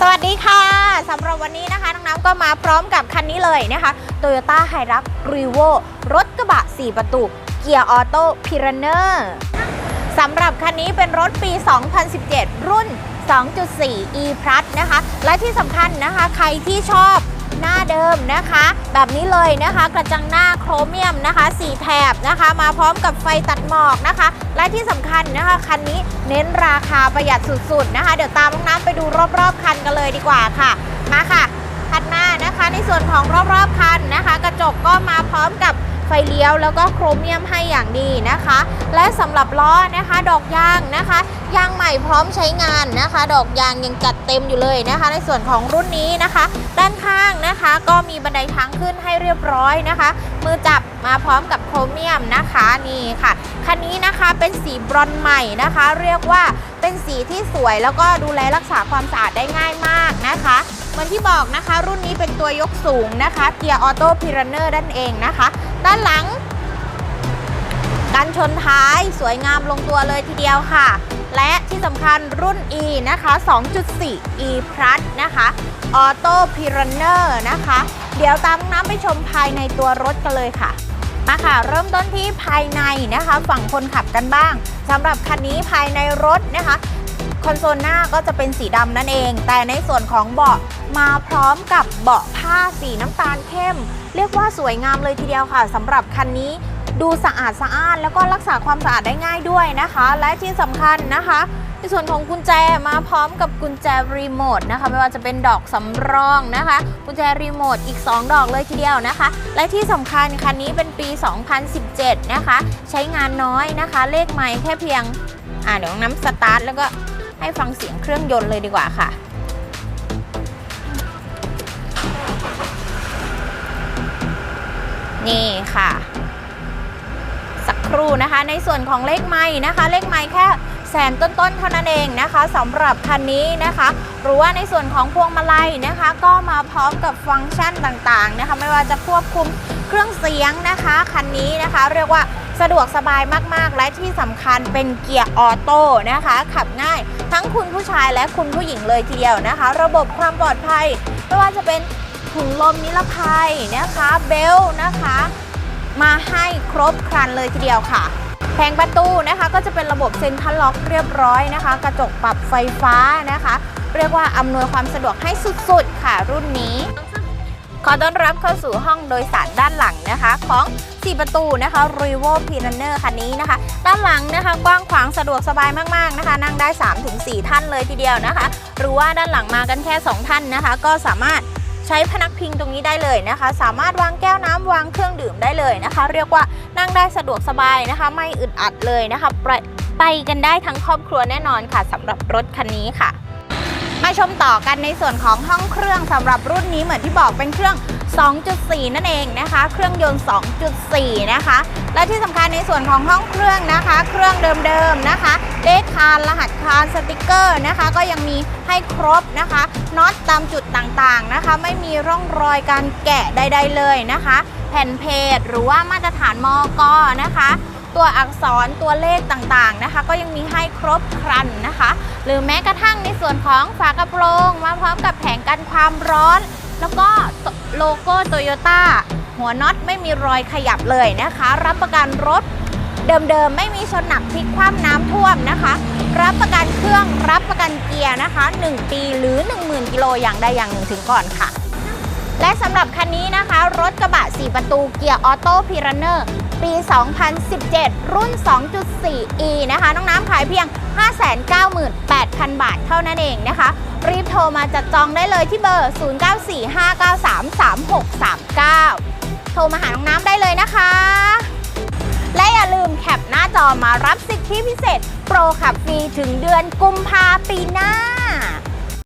สวัสดีค่ะสำหรับวันนี้นะคะน้องน้ำก็มาพร้อมกับคันนี้เลยนะคะ Toyota h i r u x r e v o รถกระบะ 4 ประตู เกียร์ออโต้พิรเนอร์สำหรับคันนี้เป็นรถปี 2017 รุ่น 2.4 e plus นะคะ และที่สำคัญนะคะ ใครที่ชอบ หน้าเดิมนะคะ แบบนี้เลยนะคะ กระจังหน้าโครเมียมนะคะ4แถบนะคะ มาพร้อมกับไฟตัดหมอกนะคะ และที่สำคัญนะคะคันนี้เน้นราคาประหยัดสุดๆนะคะ เดี๋ยวตามน้องน้ำไปดูรอบๆคันกันเลยดีกว่าค่ะ มาค่ะคันหน้านะคะ ในส่วนของรอบๆคันนะคะ กระจกก็มาพร้อมกับไฟเลี้ยวแล้วก็โครเมียมให้อย่างดีนะคะ และสำหรับล้อนะคะ ดอกยางนะคะยาง ม่พร้อมใช้งานนะคะ ดอกยางยังจัดเต็มอยู่เลยนะคะ ในส่วนของรุ่นนี้นะคะ ด้านข้างนะคะ ก็มีบันไดทางขึ้นให้เรียบร้อยนะคะ มือจับมาพร้อมกับโครเมียมนะคะนี่ค่ะคันนี้นะคะเป็นสีบรอนใหม่นะคะ เรียกว่าเป็นสีที่สวยแล้วก็ดูแลรักษาความสะอาดได้ง่ายมากนะคะเหมือนที่บอกนะคะ รุ่นนี้เป็นตัวยกสูงนะคะเกียร์ออโต้พิรันเนอร์นั่นเองนะคะ ด้านหลังกันชนท้ายสวยงามลงตัวเลยทีเดียวค่ะ และที่สำคัญรุ่น E นะคะ 2.4 E Plus นะคะออโต้พิรันเนอร์นะคะ เดี๋ยวตามน้ำไปชมภายในตัวรถกันเลยค่ะ มาค่ะ เริ่มต้นที่ภายในนะคะ ฝั่งคนขับกันบ้างสำหรับคันนี้ภายในรถนะคะคอนโซลหน้าก็จะเป็นสีดำนั่นเอง แต่ในส่วนของเบาะมาพร้อมกับเบาะผ้าสีน้ำตาลเข้ม เรียกว่าสวยงามเลยทีเดียวค่ะสำหรับคันนี้ ดูสะอาดสะอ้านแล้วก็รักษาความสะอาดได้ง่ายด้วยนะคะ และที่สำคัญนะคะในส่วนของกุญแจมาพร้อมกับกุญแจรีโมทนะคะไม่ว่าจะเป็นดอกสำรองนะคะ กุญแจรีโมทอีก 2 ดอกเลยทีเดียวนะคะ และที่สำคัญคันนี้เป็นปี 2017 นะคะ ใช้งานน้อยนะคะ เลขไมล์แค่เพียง อ่าเดี๋ยวน้ำสตาร์ทแล้วก็ให้ฟังเสียงเครื่องยนต์เลยดีกว่าค่ะนี่ค่ะ ครู่นะคะ ในส่วนของเลขไม้นะคะ เลขไม้แค่แสนต้นๆเท่านั้นเองนะคะสำหรับคันนี้นะคะ หรือว่าในส่วนของพวงมาลัยนะคะ ก็มาพร้อมกับฟังก์ชันต่างๆนะคะ ไม่ว่าจะควบคุมเครื่องเสียงนะคะคันนี้นะคะ เรียกว่าสะดวกสบายมากๆ และที่สำคัญเป็นเกียร์ออโต้นะคะ ขับง่ายทั้งคุณผู้ชายและคุณผู้หญิงเลยทีเดียวนะคะ ระบบความปลอดภัย ไม่ว่าจะเป็นถุงลมนิรภัยนะคะ เบลต์นะคะ มาให้ครบครันเลยทีเดียวค่ะ แผงประตูนะคะก็จะเป็นระบบเซ็นทรัลล็อกเรียบร้อยนะคะ กระจกปรับไฟฟ้านะคะ เรียกว่าอำนวยความสะดวกให้สุดๆค่ะรุ่นนี้ ขอต้อนรับเข้าสู่ห้องโดยสารด้านหลังนะคะ ของ 4 ประตูนะคะ r e v o p i r a n e r คันนี้นะคะ ด้านหลังนะคะ กว้างขวางสะดวกสบายมากๆนะคะ นั่งได้ 3-4 ท่านเลยทีเดียวนะคะ หรือว่าด้านหลังมากันแค่ 2 ท่านนะคะ ก็สามารถ ใช้พนักพิงตรงนี้ได้เลยนะคะ สามารถวางแก้วน้ำวางเครื่องดื่มได้เลยนะคะ เรียกว่านั่งได้สะดวกสบายนะคะ ไม่อึดอัดเลยนะคะ ไปไปกันได้ทั้งครอบครัวแน่นอนค่ะสำหรับรถคันนี้ค่ะ มาชมต่อกันในส่วนของห้องเครื่องสำหรับรุ่นนี้เหมือนที่บอกเป็นเครื่อง 2.4 นั่นเองนะคะ เครื่องยนต์ 2.4 นะคะ และที่สำคัญในส่วนของห้องเครื่องนะคะ เครื่องเดิมๆนะคะ เลขคานรหัสคานสติกเกอร์นะคะ ก็ยังมีให้ครบนะคะน็อตตามจุดต่างๆนะคะ ไม่มีร่องรอยการแกะใด ๆเลยนะคะ แผ่นเพจหรือว่ามาตรฐานมอกนะคะ ตัวอักษรตัวเลขต่างๆนะคะ ก็ยังมีให้ครบครันนะคะ หรือแม้กระทั่งในส่วนของฝากระโปรงมาพร้อมกับแผงกันความร้อน แล้วก็โลโก้โตโยต้าหัวน็อตไม่มีรอยขยับเลยนะคะ รับประกันรถเดิมๆ ไม่มีชนหนักพลิกคว่ำน้ำท่วมนะคะ รับประกันเครื่องรับประกันเกียร์นะคะ 1 ปีหรือ 10,000 กิโลอย่างใดอย่างหนึ่งถึงก่อนค่ะ และสำหรับคันนี้นะคะ รถกระบะ 4 ประตูเกียร์ออโต้พิรเนอร์ ปี 2017 รุ่น 2.4e นะคะ น้องน้ำขายเพียง 598,000 บาทเท่านั้นเองนะคะ รีบโทรมาจัดจองได้เลยที่เบอร์ 0945933639 โทรมาหาน้องน้ำได้เลยนะคะ และอย่าลืมแคปหน้าจอมารับสิทธิพิเศษ โปรขับฟรีถึงเดือนกุมภาปีหน้า